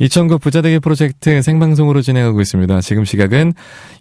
2009 부자되기 프로젝트 생방송으로 진행하고 있습니다. 지금 시각은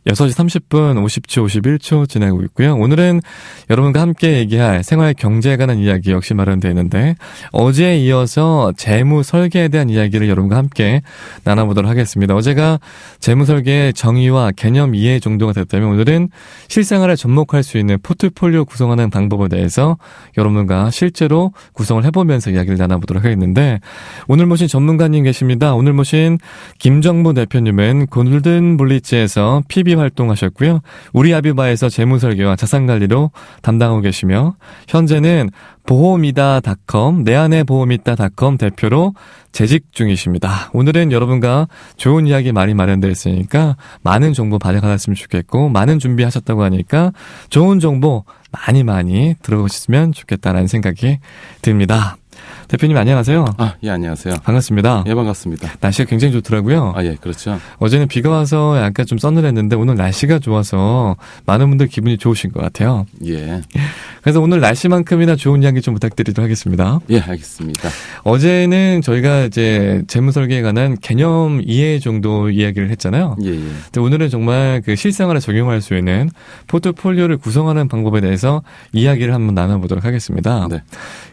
6시 30분 50초 51초 진행하고 있고요. 오늘은 여러분과 함께 얘기할 생활 경제에 관한 이야기 역시 마련되어 있는데 어제에 이어서 재무 설계에 대한 이야기를 여러분과 함께 나눠보도록 하겠습니다. 어제가 재무 설계의 정의와 개념 이해 정도가 됐다면 오늘은 실생활에 접목할 수 있는 포트폴리오 구성하는 방법에 대해서 여러분과 실제로 구성을 해보면서 이야기를 나눠보도록 하겠는데 오늘 모신 전문가님 계십니다. 오늘 모신 김정무 대표님은 골든 블리츠에서 PB 활동하셨고요. 우리 아비바에서 재무설계와 자산관리로 담당하고 계시며 현재는 보험이다닷컴 내안에보험이다닷컴 대표로 재직 중이십니다. 오늘은 여러분과 좋은 이야기 많이 마련되어 있으니까 많은 정보 받아가셨으면 좋겠고 많은 준비하셨다고 하니까 좋은 정보 많이 많이 들어보셨으면 좋겠다라는 생각이 듭니다. 대표님 안녕하세요. 아, 예, 안녕하세요. 반갑습니다. 예, 반갑습니다. 날씨가 굉장히 좋더라고요. 아, 예, 그렇죠. 어제는 비가 와서 약간 좀 서늘했는데 오늘 날씨가 좋아서 많은 분들 기분이 좋으신 것 같아요. 예. 그래서 오늘 날씨만큼이나 좋은 이야기 좀 부탁드리도록 하겠습니다. 예, 알겠습니다. 어제는 저희가 이제 재무 설계에 관한 개념 이해 정도 이야기를 했잖아요. 예, 예. 근데 오늘은 정말 그 실생활에 적용할 수 있는 포트폴리오를 구성하는 방법에 대해서 이야기를 한번 나눠보도록 하겠습니다. 네.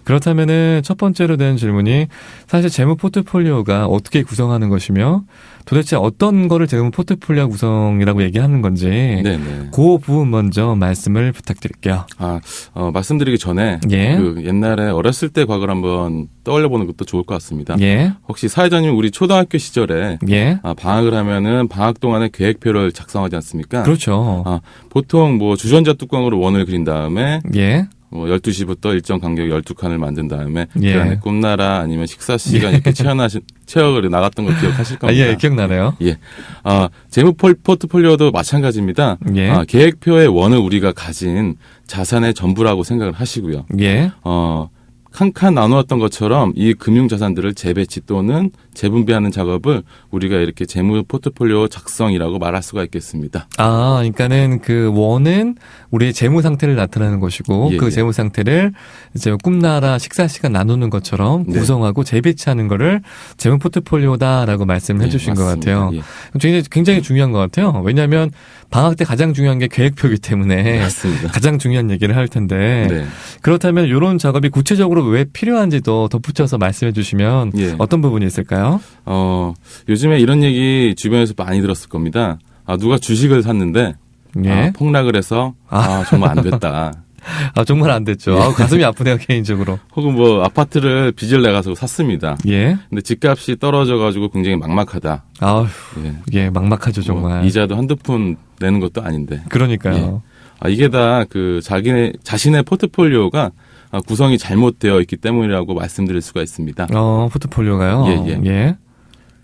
그렇다면은 첫 번째 로 되는 질문이 사실 재무 포트폴리오가 어떻게 구성하는 것이며 도대체 어떤 거를 재무 포트폴리오 구성이라고 얘기하는 건지 네, 네. 그 부분 먼저 말씀을 부탁드릴게요. 아, 어, 말씀드리기 전에 예. 그 옛날에 어렸을 때 과거를 한번 떠올려 보는 것도 좋을 것 같습니다. 예. 혹시 사회자님 우리 초등학교 시절에 예. 아, 방학을 하면은 방학 동안에 계획표를 작성하지 않습니까? 그렇죠. 아, 보통 뭐 주전자 뚜껑으로 원을 그린 다음에 예. 뭐 12시부터 일정 간격 12칸을 만든 다음에 예. 그 안에 꿈나라 아니면 식사 시간 이렇게 채워나신 채워를 나갔던 거 기억하실 아, 겁니다. 예, 기억나네요. 예. 아, 재무 폴- 포트폴리오도 마찬가지입니다. 예. 아, 계획표의 원을 우리가 가진 자산의 전부라고 생각을 하시고요. 예. 어, 칸칸 나누었던 것처럼 이 금융 자산들을 재배치 또는 재분배하는 작업을 우리가 이렇게 재무 포트폴리오 작성이라고 말할 수가 있겠습니다. 아, 그러니까는 그 원은 우리의 재무 상태를 나타내는 것이고 예, 그 예. 재무 상태를 이제 꿈나라 식사 시간 나누는 것처럼 네. 구성하고 재배치하는 거를 재무 포트폴리오다라고 말씀을 예, 해주신 것 맞습니다. 같아요. 예, 굉장히 굉장히 중요한 것 같아요. 왜냐하면 방학 때 가장 중요한 게 계획표이기 때문에 맞습니다. 가장 중요한 얘기를 할 텐데 네. 그렇다면 이런 작업이 구체적으로 왜 필요한지도 덧붙여서 말씀해 주시면 예. 어떤 부분이 있을까요? 어, 요즘에 이런 얘기 주변에서 많이 들었을 겁니다. 아, 누가 주식을 샀는데 예. 아, 폭락을 해서 아, 정말 안 됐다. 아 정말 안 됐죠. 예. 아, 가슴이 아프네요 개인적으로. 혹은 뭐 아파트를 빚을 내가지고 샀습니다. 예. 근데 집값이 떨어져가지고 굉장히 막막하다. 아휴 예. 예 막막하죠 정말. 뭐 이자도 한두 푼 내는 것도 아닌데. 그러니까요. 아, 이게 다 그 자기네 자신의 포트폴리오가 아, 구성이 잘못되어 있기 때문이라고 말씀드릴 수가 있습니다. 어 포트폴리오가요. 예, 예. 예.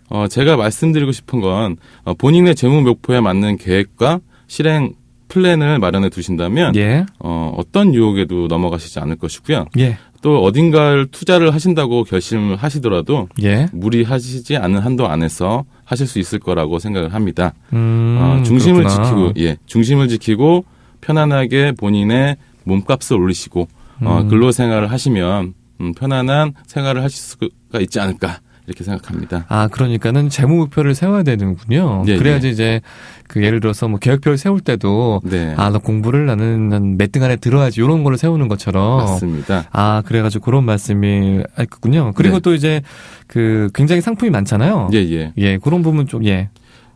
어, 제가 말씀드리고 싶은 건 어, 본인의 재무 목표에 맞는 계획과 실행 플랜을 마련해 두신다면 예. 어, 어떤 유혹에도 넘어가시지 않을 것이고요. 예. 또 어딘가를 투자를 하신다고 결심을 하시더라도 예. 무리하시지 않은 한도 안에서 하실 수 있을 거라고 생각을 합니다. 음, 어, 중심을 그렇구나. 지키고 예, 중심을 지키고 편안하게 본인의 몸값을 올리시고 어, 음. 근로 생활을 하시면 음, 편안한 생활을 하실 수가 있지 않을까 이렇게 생각합니다. 아, 그러니까는 재무 목표를 세워야 되는군요. 예, 그래야지 이제 그 예를 들어서 뭐 계획표를 세울 때도 네, 아, 나 공부를 나는 한몇등 안에 들어야지 이런 거를 세우는 것처럼 맞습니다. 아, 그래가지고 그런 말씀이 있군요. 그리고 네. 또 이제 그 굉장히 상품이 많잖아요. 예, 예. 예, 그런 부분 좀, 예.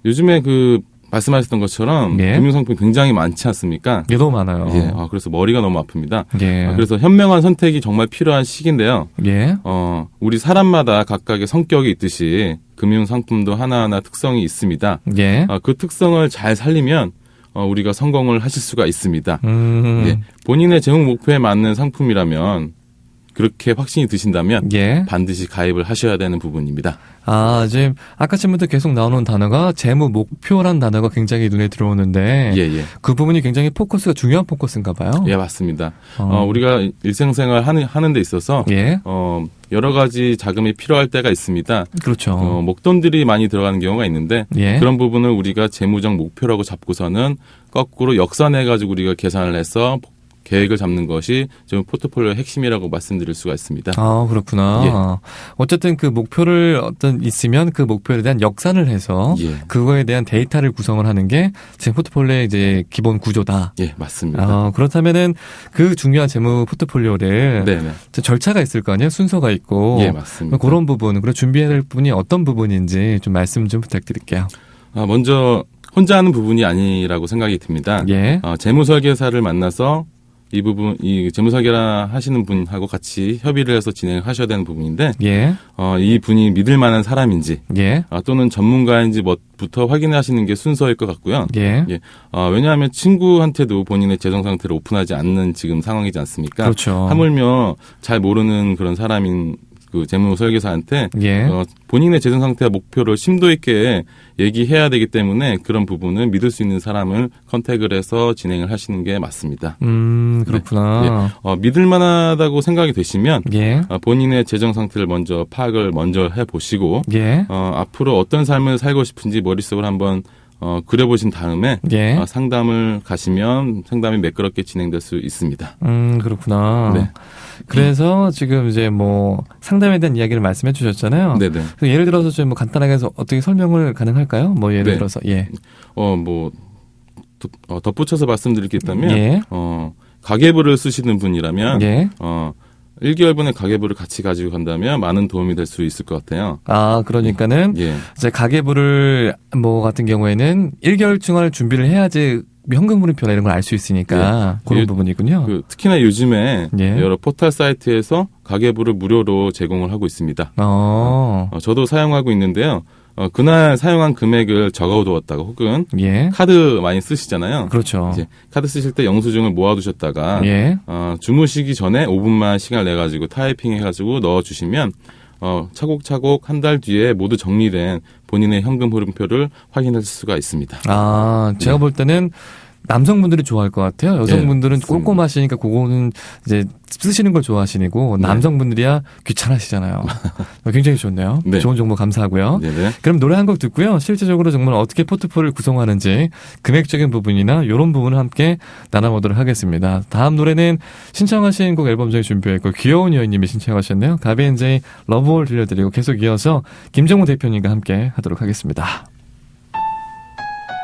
요즘에 그 말씀하셨던 것처럼 예. 금융상품이 굉장히 많지 않습니까? 예, 너무 많아요. 예, 아, 그래서 머리가 너무 아픕니다. 예. 아, 그래서 현명한 선택이 정말 필요한 시기인데요. 예. 어, 우리 사람마다 각각의 성격이 있듯이 금융 상품도 하나하나 특성이 있습니다. 예. 아, 그 특성을 잘 살리면 어, 우리가 성공을 하실 수가 있습니다. 음. 예, 본인의 재무 목표에 맞는 상품이라면 그렇게 확신이 드신다면 예. 반드시 가입을 하셔야 되는 부분입니다. 아, 지금 아까 전부터 계속 나오는 단어가 재무 목표란 단어가 굉장히 눈에 들어오는데 예, 예. 그 부분이 굉장히 포커스가 중요한 포커스인가 봐요. 예, 맞습니다. 어. 어, 우리가 일생생활 하는, 하는 데 있어서 예. 어, 여러 가지 자금이 필요할 때가 있습니다. 그렇죠. 어, 목돈들이 많이 들어가는 경우가 있는데 예. 그런 부분을 우리가 재무적 목표라고 잡고서는 거꾸로 역산해 가지고 우리가 계산을 해서 계획을 잡는 것이 좀 포트폴리오의 핵심이라고 말씀드릴 수가 있습니다. 아, 그렇구나. 예. 어쨌든 그 목표를 어떤 있으면 그 목표에 대한 역산을 해서 예, 그거에 대한 데이터를 구성을 하는 게 지금 포트폴리오의 이제 기본 구조다. 예, 맞습니다. 아, 그렇다면은 그 중요한 재무 포트폴리오를 네, 네, 절차가 있을 거 아니에요? 순서가 있고. 예, 맞습니다. 그런 부분, 그리고 준비해야 될 부분이 어떤 부분인지 좀 말씀 좀 부탁드릴게요. 아, 먼저 혼자 하는 부분이 아니라고 생각이 듭니다. 예. 어, 재무설계사를 만나서 이 부분, 이 재무설계라 하시는 분하고 같이 협의를 해서 진행을 하셔야 되는 부분인데, 예. 어, 이 분이 믿을 만한 사람인지, 예. 아, 또는 전문가인지 뭐부터 확인하시는 게 순서일 것 같고요. 예. 예. 어, 왜냐하면 친구한테도 본인의 재정 상태를 오픈하지 않는 지금 상황이지 않습니까? 그렇죠. 하물며 잘 모르는 그런 사람인 그 재무 설계사한테 예. 어, 본인의 재정 상태와 목표를 심도 있게 얘기해야 되기 때문에 그런 부분은 믿을 수 있는 사람을 컨택을 해서 진행을 하시는 게 맞습니다. 음, 그렇구나. 어, 믿을 만하다고 생각이 되시면 예. 어, 본인의 재정 상태를 먼저 파악을 먼저 해 보시고 예. 어, 앞으로 어떤 삶을 살고 싶은지 머릿속으로 한번 어, 그려보신 다음에 예. 어, 상담을 가시면 상담이 매끄럽게 진행될 수 있습니다. 음, 그렇구나. 네. 그래서 지금 이제 뭐 상담에 대한 이야기를 말씀해 주셨잖아요. 네네. 그 예를 들어서 좀 뭐 간단하게 해서 어떻게 설명을 가능할까요? 뭐 예를 네. 들어서 예. 어, 뭐, 덧- 어, 덧붙여서 말씀드릴 게 있다면, 예. 어, 가계부를 쓰시는 분이라면, 예. 어, 1개월분의 가계부를 같이 가지고 간다면 많은 도움이 될 수 있을 것 같아요. 아, 그러니까는 예. 이제 가계부를 뭐 같은 경우에는 1개월 중을 준비를 해야지 현금 흐름표나 이런 걸 알 수 있으니까 그런 예. 부분이군요. 그, 특히나 요즘에 예. 여러 포털 사이트에서 가계부를 무료로 제공을 하고 있습니다. 어. 어, 저도 사용하고 있는데요. 어, 그날 사용한 금액을 적어두었다가 혹은 예. 카드 많이 쓰시잖아요. 그렇죠. 이제 카드 쓰실 때 영수증을 모아두셨다가 예. 어, 주무시기 전에 5분만 시간을 내 가지고 타이핑 해 가지고 넣어 주시면 어, 차곡차곡 한 달 뒤에 모두 정리된 본인의 현금 흐름표를 확인할 수가 있습니다. 아, 제가 네. 볼 때는 남성분들이 좋아할 것 같아요. 여성분들은 맞습니다. 꼼꼼하시니까 그거는 이제 쓰시는 걸 좋아하시고 네. 남성분들이야 귀찮으시잖아요. 굉장히 좋네요. 네. 좋은 정보 감사하고요. 네네. 그럼 노래 한 곡 듣고요. 실제적으로 정말 어떻게 포트폴리오를 구성하는지 금액적인 부분이나 이런 부분을 함께 나눠보도록 하겠습니다. 다음 노래는 신청하신 곡 앨범 중에 준비했고 귀여운 여인님이 신청하셨네요. 가비엔제이 러브홀 들려드리고 계속 이어서 김정우 대표님과 함께 하도록 하겠습니다.